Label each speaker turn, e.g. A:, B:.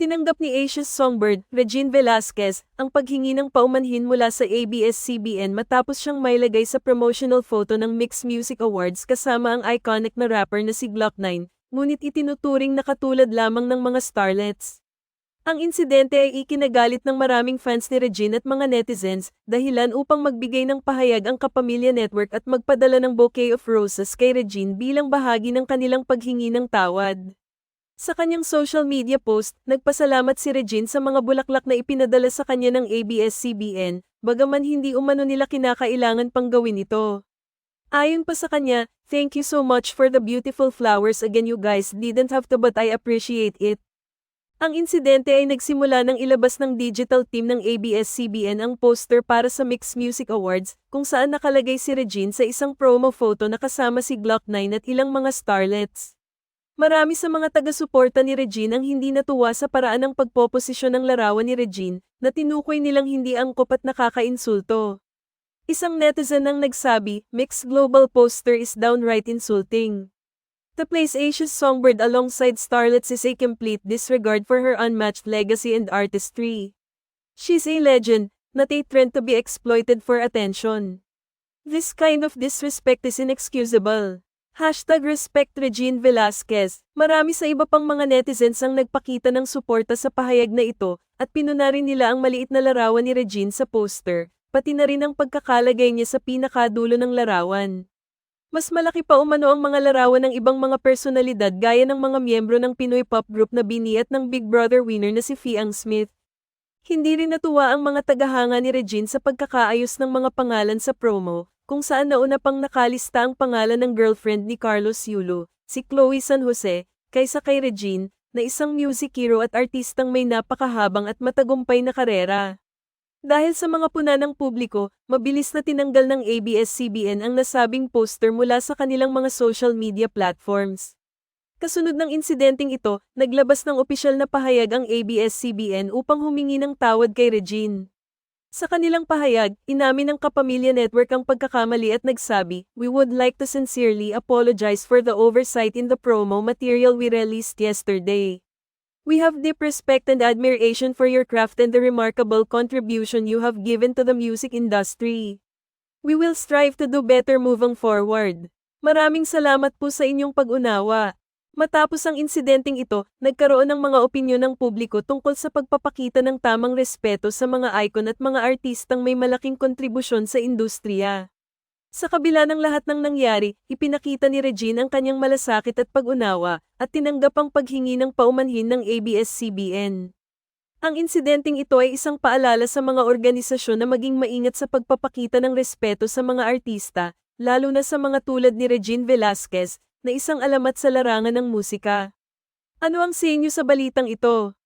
A: Tinanggap ni Asia's Songbird, Regine Velasquez, ang paghingi ng paumanhin mula sa ABS-CBN matapos siyang mailagay sa promotional photo ng Mixed Music Awards kasama ang iconic na rapper na si Glock-9, ngunit itinuturing na katulad lamang ng mga starlets. Ang insidente ay ikinagalit ng maraming fans ni Regine at mga netizens, dahilan upang magbigay ng pahayag ang Kapamilya Network at magpadala ng bouquet of roses kay Regine bilang bahagi ng kanilang paghingi ng tawad. Sa kanyang social media post, nagpasalamat si Regine sa mga bulaklak na ipinadala sa kanya ng ABS-CBN, bagaman hindi umano nila kinakailangan pang gawin ito. Ayon pa sa kanya, Thank you so much for the beautiful flowers again you guys didn't have to but I appreciate it. Ang insidente ay nagsimula nang ilabas ng digital team ng ABS-CBN ang poster para sa Mixed Music Awards, kung saan nakalagay si Regine sa isang promo photo na kasama si Glock-9 at ilang mga starlets. Marami sa mga taga-suporta ni Regine ang hindi natuwa sa paraan ng pagpoposisyon ng larawan ni Regine, na tinukoy nilang hindi angkop at nakakainsulto. Isang netizen ang nagsabi, Mixed Global poster is downright insulting. To place Asia's songbird alongside starlets is a complete disregard for her unmatched legacy and artistry. She's a legend, not a trend to be exploited for attention. This kind of disrespect is inexcusable. Hashtag respect Regine Velasquez. Marami sa iba pang mga netizens ang nagpakita ng suporta sa pahayag na ito, at pinuna rin nila ang maliit na larawan ni Regine sa poster, pati na rin ang pagkakalagay niya sa pinakadulo ng larawan. Mas malaki pa umano ang mga larawan ng ibang mga personalidad gaya ng mga miyembro ng Pinoy pop group na Bini at ng Big Brother winner na si Fiang Smith. Hindi rin natuwa ang mga tagahanga ni Regine sa pagkakaayos ng mga pangalan sa promo, kung saan nauna pang nakalista ang pangalan ng girlfriend ni Carlos Yulo, si Chloe San Jose, kaysa kay Regine, na isang music hero at artistang may napakahabang at matagumpay na karera. Dahil sa mga puna ng publiko, mabilis na tinanggal ng ABS-CBN ang nasabing poster mula sa kanilang mga social media platforms. Kasunod ng insidenteng ito, naglabas ng opisyal na pahayag ang ABS-CBN upang humingi ng tawad kay Regine. Sa kanilang pahayag, inamin ng Kapamilya Network ang pagkakamali at nagsabi, We would like to sincerely apologize for the oversight in the promo material we released yesterday. We have deep respect and admiration for your craft and the remarkable contribution you have given to the music industry. We will strive to do better moving forward. Maraming salamat po sa inyong pag-unawa. Matapos ang insidenteng ito, nagkaroon ng mga opinyon ng publiko tungkol sa pagpapakita ng tamang respeto sa mga icon at mga artistang may malaking kontribusyon sa industriya. Sa kabila ng lahat ng nangyari, ipinakita ni Regine ang kanyang malasakit at pag-unawa, at tinanggap ang paghingi ng paumanhin ng ABS-CBN. Ang insidenteng ito ay isang paalala sa mga organisasyon na maging maingat sa pagpapakita ng respeto sa mga artista, lalo na sa mga tulad ni Regine Velasquez, na isang alamat sa larangan ng musika. Ano ang sa inyo sa balitang ito?